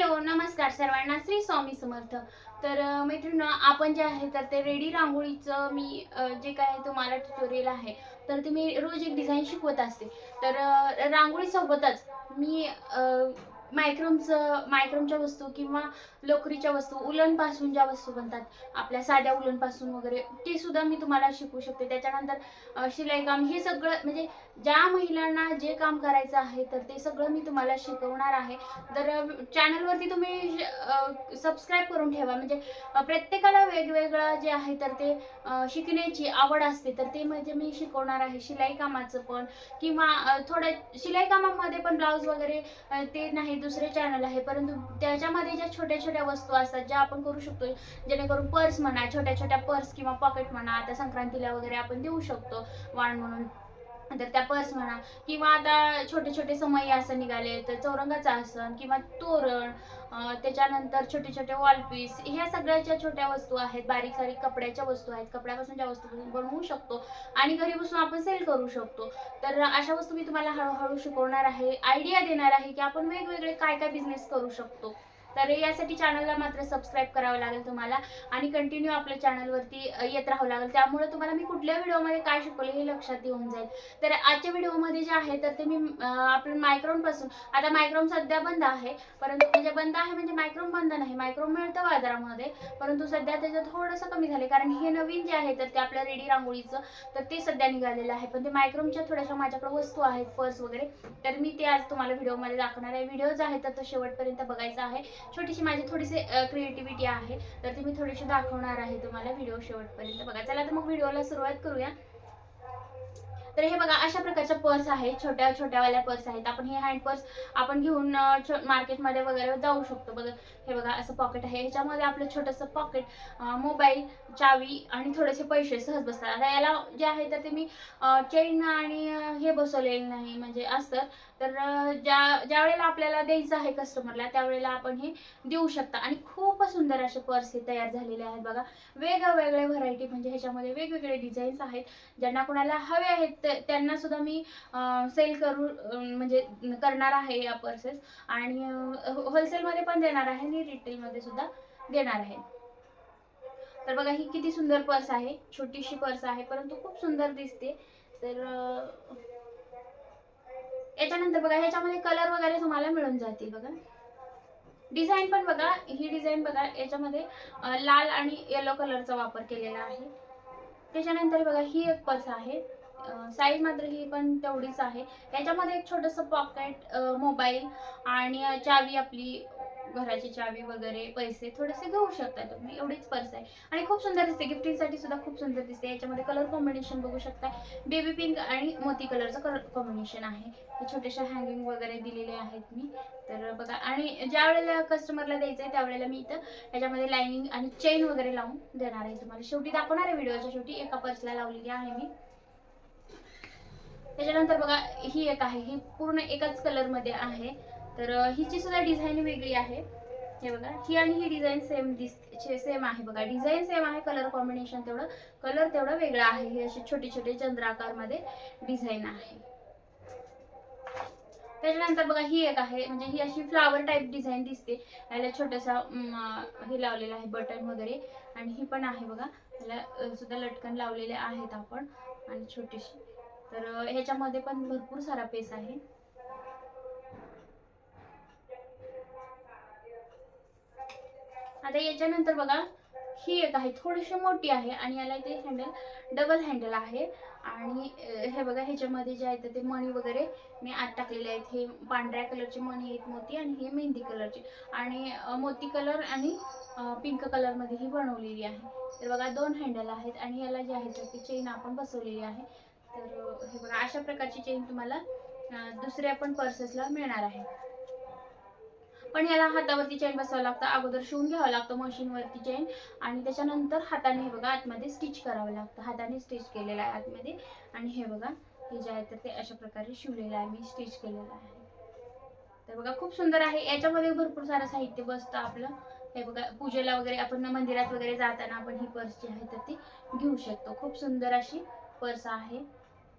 Hello नमस्कार सर्वांना. श्री स्वामी समर्थ. तर मैत्रिणी आपण जे आहे तर ते रेडी रांगोळीचं मी जे काय तुम्हाला ट्युटोरियल आहे. तर ते मी रोज एक डिझाईन शिकवत असते. तर रांगोळीसोबतच मी अं, मायक्रोमचं मायक्रोमच्या वस्तू किंवा लोकरीच्या वस्तू उलनपासून ज्या वस्तू बनतात आपल्या साध्या उलनपासून वगैरे ते सुद्धा मी तुम्हाला शिकवू शकते. त्याच्यानंतर शिलाई काम हे सगळं म्हणजे ज्या महिलांना जे काम करायचं आहे तर ते सगळं मी तुम्हाला शिकवणार आहे. तर चॅनलवरती तुम्ही सबस्क्राईब करून ठेवा. म्हणजे प्रत्येकाला वेगवेगळं जे आहे तर ते शिकण्याची आवड असते तर ते म्हणजे मी शिकवणार आहे. शिलाई कामाचं पण किंवा थोडं शिलाई कामामध्ये पण ब्लाऊज वगैरे ते नाही दुसरे चॅनल आहे. परंतु त्याच्यामध्ये ज्या छोट्या छोट्या वस्तू असतात ज्या आपण करू शकतो जेणेकरून पर्स म्हणा छोट्या छोट्या पर्स किंवा पॉकेट म्हणा आता संक्रांतीला वगैरे आपण देऊ शकतो वाण म्हणून. तर त्या पर्स म्हणा किंवा आता छोटे छोटे समयी असं निघाले तर चौरंगाचं आसन किंवा तोरण त्याच्यानंतर छोटे छोटे वॉलपीस ह्या सगळ्या ज्या छोट्या वस्तू आहेत. बारीक सारीक कपड्याच्या वस्तू आहेत. कपड्यापासून ज्या वस्तू बनवू शकतो आणि घरी बसून आपण सेल करू शकतो. तर अशा वस्तू मी तुम्हाला हळूहळू शिकवणार आहे. आयडिया देणार आहे की आपण वेगवेगळे काय काय बिझनेस करू शकतो. तर यासाठी चॅनलला मात्र सबस्क्राईब करावं लागेल तुम्हाला आणि कंटिन्यू आपल्या चॅनलवरती येत राहावं लागेल. त्यामुळे तुम्हाला मी कुठल्या व्हिडिओमध्ये काय शिकवलं हे लक्षात येऊन जाईल. तर आजच्या व्हिडिओमध्ये जे आहे तर ते मी अ, आपलं आता मायक्रोम सध्या बंद आहे परंतु म्हणजे बंद आहे म्हणजे मायक्रोन बंद नाही. मायक्रोम मिळतं बाजारामध्ये परंतु सध्या त्याचं थोडंसं कमी झाले कारण हे नवीन जे आहे तर ते आपल्या रेडी रांगोळीचं तर ते सध्या निघालेलं आहे. पण ते मायक्रोमच्या थोड्याशा माझ्याकडे वस्तू आहेत पर्स वगैरे. तर मी ते आज तुम्हाला व्हिडिओमध्ये दाखवणार आहे. व्हिडिओ जो आहे तर तो शेवटपर्यंत बघायचा आहे. छोटीशी माझी थोडीशी क्रिएटिव्हिटी आहे. तर ती मी थोडीशी दाखवणार आहे तुम्हाला व्हिडिओ शेवटपर्यंत. बघा चला तर मग व्हिडिओला सुरुवात करूया. तर हे बघा अशा प्रकारच्या पर्स आहेत. छोट्या छोट्यावाल्या पर्स आहेत. आपण हे हँड पर्स आपण घेऊन मार्केटमध्ये वगैरे जाऊ शकतो. बघा हे बघा असं पॉकेट आहे. ह्याच्यामध्ये आपलं छोटंसं पॉकेट मोबाईल चावी आणि थोडेसे पैसे सहज बसतात. आता याला जे आहे तर ते मी चेन आणि हे बसवलेलं नाही. म्हणजे असतं तर ज्या ज्या वेळेला आपल्याला द्यायचं आहे कस्टमरला त्यावेळेला आपण हे देऊ शकता. आणि खूप सुंदर असे पर्स हे तयार झालेले आहेत. बघा वेगवेगळे व्हरायटी म्हणजे ह्याच्यामध्ये वेगवेगळे डिझाईन्स आहेत. ज्यांना कोणाला हवे आहेत ते- त्यांना सुद्धा मी सेल करू म्हणजे करणार आहे या पर्सेस आणि होलसेलमध्ये पण देणार आहे आणि रिटेलमध्ये सुद्धा देणार आहे. तर बघा ही किती सुंदर पर्स आहे. छोटीशी पर्स आहे परंतु खूप सुंदर दिसते. तर याच्यानंतर बघा ह्याच्यामध्ये कलर वगैरे तुम्हाला मिळून जातील बघा. डिझाईन पण बघा ही डिझाईन बघा याच्यामध्ये लाल आणि येलो कलरचा वापर केलेला आहे. त्याच्यानंतर बघा ही एक पर्स आहे. साईज मात्र ही पण तेवढीच आहे. याच्यामध्ये एक छोटंसं पॉकेट मोबाईल आणि चावी आपली घराची चावी वगैरे पैसे थोडेसे घेऊ शकता तुम्ही. एवढीच पर्स आहे. आणि खूप सुंदर दिसते. गिफ्टिंगसाठी सुद्धा खूप सुंदर दिसते. याच्यामध्ये कलर कॉम्बिनेशन बघू शकता. बेबी पिंक आणि मोती कलरचं कलर कॉम्बिनेशन आहे. हे हँगिंग वगैरे दिलेले आहेत मी. तर बघा. आणि ज्या वेळेला कस्टमरला द्यायचं आहे त्यावेळेला मी इथं याच्यामध्ये लायनिंग आणि चेन वगैरे लावून देणार आहे तुम्हाला. शेवटी दाखवणार आहे व्हिडिओच्या शेवटी. एका पर्सला लावलेली आहे मी. त्याच्यानंतर बघा ही एक आहे. ही पूर्ण एकाच कलरमध्ये आहे. तर हिची सुद्धा डिझाईन वेगळी आहे. हे बघा ही आणि ही डिझाईन सेम दिसते सेम आहे बघा. डिझाईन सेम आहे कलर कॉम्बिनेशन तेवढं. कलर तेवढं वेगळा आहे. हे असे छोटे छोटे चंद्राकारमध्ये डिझाईन आहे. त्याच्यानंतर बघा ही एक आहे. म्हणजे ही अशी फ्लावर टाईप डिझाईन दिसते. याला छोटासा हे लावलेलं आहे बटन वगैरे. आणि ही पण आहे बघा. याला सुद्धा लटकन लावलेले आहेत आपण. आणि छोटीशी. तर ह्याच्यामध्ये पण भरपूर सारा पेस आहे. आता याच्यानंतर बघा ही एक आहे थोडीशी मोठी आहे आणि याला इथे हँडल डबल हँडल आहे. आणि हे बघा ह्याच्यामध्ये जे आहेत ते मणी वगैरे मी आत टाकलेले आहेत. हे पांढऱ्या कलरचे मणी आहेत मोती आणि हे मेहंदी कलरचे. आणि मोती कलर आणि पिंक कलरमध्ये ही बनवलेली आहे. तर बघा दोन हँडल आहेत आणि याला जे आहे ती चेन आपण बसवलेली आहे. तर हे बघा अशा प्रकारची चेन तुम्हाला दुसऱ्या पण पर्सेसला मिळणार आहे. पण याला हातावरती चेन बसावं लागतं. अगोदर शिवून घ्यावं लागतं मशीनवरती चेन आणि त्याच्यानंतर हाताने हे बघा आतमध्ये स्टिच करावं लागतं. हाताने स्टिच केलेलं आहे आतमध्ये. आणि हे बघा हे जे आहे तर ते अशा प्रकारे शिवलेलं आहे. मी स्टिच केलेलं आहे. तर बघा खूप सुंदर आहे. याच्यामध्ये भरपूर सारं साहित्य बसतं आपलं. हे बघा पूजेला वगैरे आपण मंदिरात वगैरे जाताना आपण ही पर्स जी आहे तर ती घेऊ शकतो. खूप सुंदर अशी पर्स आहे.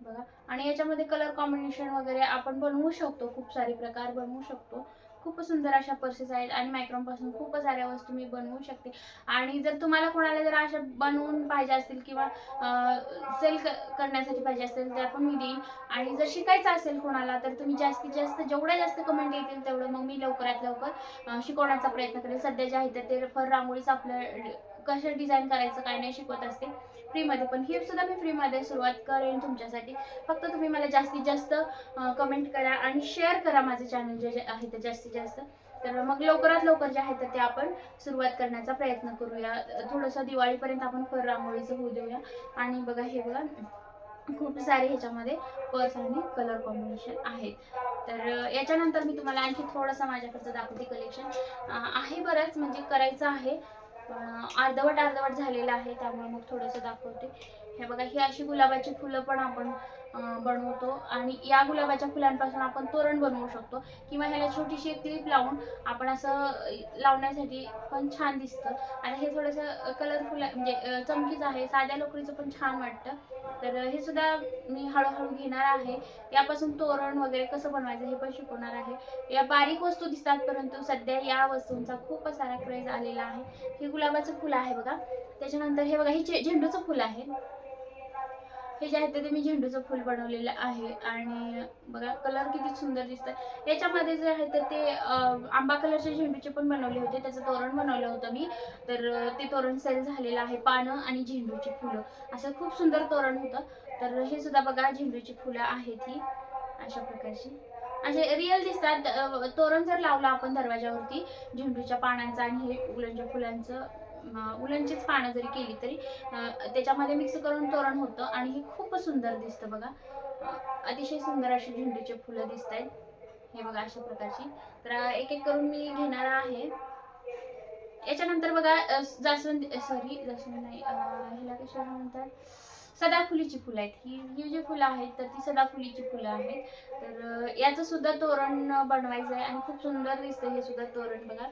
बघा. आणि याच्यामध्ये कलर कॉम्बिनेशन वगैरे आपण बनवू शकतो. खूप सारे प्रकार बनवू शकतो. खूप सुंदर अशा पर्सेस आहेत आणि मायक्रॉनपासून खूप साऱ्या वस्तू मी बनवू शकते. आणि जर तुम्हाला कोणाला जर अशा बनवून पाहिजे असतील किंवा सेल करण्यासाठी पाहिजे असेल तर पण मी देईन. आणि जर शिकायचं असेल कोणाला तर तुम्ही जास्तीत जास्त जेवढ्या जास्त कमेंट येतील तेवढं मग मी लवकरात लवकर शिकवण्याचा प्रयत्न करेल सध्या जे आहे तर ते फर रांगोळीच आपलं कसं डिझाईन करायचं काय नाही शिकवत असते फ्रीमध्ये पण हे सुद्धा मी फ्रीमध्ये सुरुवात करेन तुमच्यासाठी. फक्त तुम्ही मला जास्तीत जास्त कमेंट करा आणि शेअर करा माझे चॅनल जे आहे ते जास्तीत जास्त. तर मग लवकरात लवकर जे आहे तर ते आपण सुरुवात करण्याचा प्रयत्न करूया. थोडंसं दिवाळीपर्यंत आपण फर रांगोळीचं होऊ देऊया. आणि बघा हे बघा खूप सारे ह्याच्यामध्ये पर्स आणि कलर कॉम्बिनेशन आहेत. तर याच्यानंतर मी तुम्हाला आणखी थोडंसं माझ्याकडचं दाखवते कलेक्शन आहे बरंच म्हणजे करायचं आहे. पण अर्धवट अर्धवट झालेलं आहे त्यामुळे मग थोडंसं दाखवते. हे बघा ही अशी गुलाबाची फुलं पण आपण बनवतो. आणि या गुलाबाच्या फुलांपासून आपण तोरण बनवू शकतो. किंवा ह्याला छोटीशी एक क्लिप लावून आपण असं लावण्यासाठी पण छान दिसतं. आणि हे थोडंसं कलरफुल म्हणजे चमकीच चमकीचं आहे. साध्या लोकरीचं पण छान वाटतं. तर हे सुद्धा मी हळूहळू घेणार आहे. यापासून तोरण वगैरे कसं बनवायचं हे पण शिकवणार आहे. या बारीक वस्तू दिसतात परंतु सध्या या वस्तूंचा खूप सारा क्रेज आलेला आहे. हे गुलाबाचं फुलं आहे बघा. त्याच्यानंतर हे बघा हे झेंडूचं फुल आहे. हे जे आहे ते मी झेंडूचं फुल बनवलेलं आहे आणि बघा कलर किती सुंदर दिसतात याच्यामध्ये जे आहे तर ते आंबा कलरचे झेंडूचे पण बनवले होते. त्याचं तोरण बनवलं होतं मी. तर ते तोरण सेल झालेलं आहे पानं आणि झेंडूची फुलं. असं खूप सुंदर तोरण होतं. तर हे सुद्धा बघा झेंडूची फुलं आहेत ही. अशा प्रकारची. असे रिअल दिसतात. तोरण जर लावलं आपण दरवाजावरती झेंडूच्या पानांचं आणि हे उलनच्या फुलांचं उलनचीच पानं जरी केली तरी त्याच्यामध्ये मिक्स करून तोरण होतं आणि हे खूप सुंदर दिसतं बघा. अतिशय सुंदर अशी झेंडूची फुलं दिसत आहेत हे बघा अशा प्रकारची. तर एक एक करून मी घेणार आहे. याच्यानंतर बघा जास्वंद सॉरी जास्वंद नाही ह्याला कशा म्हणतात? सदाफुलीची फुलं आहेत. ही ही जी फुलं आहेत तर ती सदाफुलीची फुलं आहेत. तर याचं सुद्धा तोरण बनवायचं आहे आणि खूप सुंदर दिसतं हे सुद्धा तोरण बघा.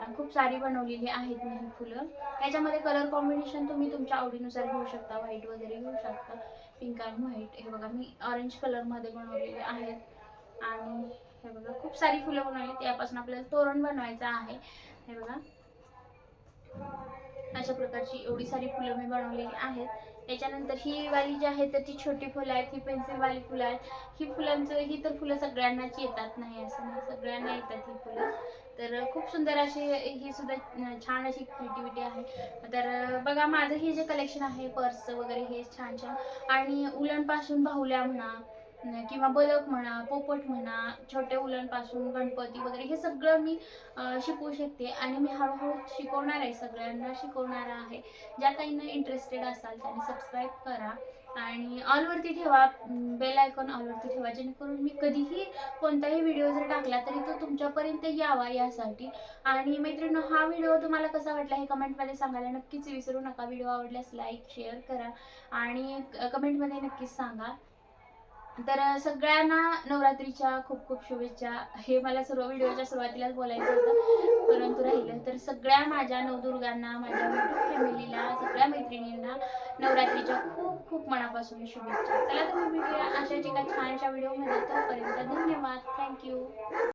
आणि खूप सारी बनवलेली आहेत मी फुलं. याच्यामध्ये कलर कॉम्बिनेशन तुम्ही तुमच्या आवडीनुसार घेऊ शकता. व्हाईट वगैरे घेऊ शकता. पिंक आणि व्हाईट हे बघा मी ऑरेंज कलरमध्ये बनवलेले आहेत. आणि हे बघा खूप सारी फुलं बनवली. यापासून आपल्याला तोरण बनवायचं आहे. हे बघा. अशा प्रकारची एवढी सारी फुलं मी बनवलेली आहेत. याच्यानंतर ही वाली जी आहे तर ती छोटी फुलं आहेत ही पेन्सिलवाली फुलं आहेत. ही फुलांचं ही तर फुलं सगळ्यांनाच येतात नाही असं नाही. सगळ्यांना येतात ही फुलं. तर खूप सुंदर अशी ही सुद्धा छान अशी क्रिएटिव्हिटी आहे. तर बघा माझं हे जे कलेक्शन आहे पर्सचं वगैरे हे छान छान आणि उलनपासून बाहुल्या म्हणा किंवा बलक म्हणा पोपट म्हणा छोटे उलनपासून गणपती वगैरे हे सगळं मी शिकवू शकते. आणि मी हळूहळू शिकवणार आहे सगळ्यांना शिकवणार आहे. ज्या काहींना इंटरेस्टेड असाल त्यांनी सबस्क्राईब करा. आणि ऑलवरती ठेवा बेल आयकॉन ऑलवरती ठेवा. जेणेकरून मी कधीही कोणताही व्हिडिओ जर टाकला तरी तो तुमच्यापर्यंत यावा यासाठी. आणि मैत्रिणी हा व्हिडिओ तुम्हाला कसा वाटला हे कमेंटमध्ये सांगायला नक्कीच विसरू नका. व्हिडिओ आवडल्यास लाईक शेअर करा. आणि कमेंटमध्ये नक्कीच सांगा. तर सगळ्यांना नवरात्रीच्या खूप खूप शुभेच्छा. हे मला सर्व व्हिडिओच्या सुरुवातीलाच बोलायचं होतं परंतु राहिलं. तर सगळ्या माझ्या नवदुर्गांना माझ्या युट्यूब फॅमिलीला सगळ्या मैत्रिणींना नवरात्रीच्या खूप खूप मनापासून शुभेच्छा. चला तर मी भेटूया अशाच एका छानशा व्हिडिओमध्ये. तोपर्यंत धन्यवाद. थँक्यू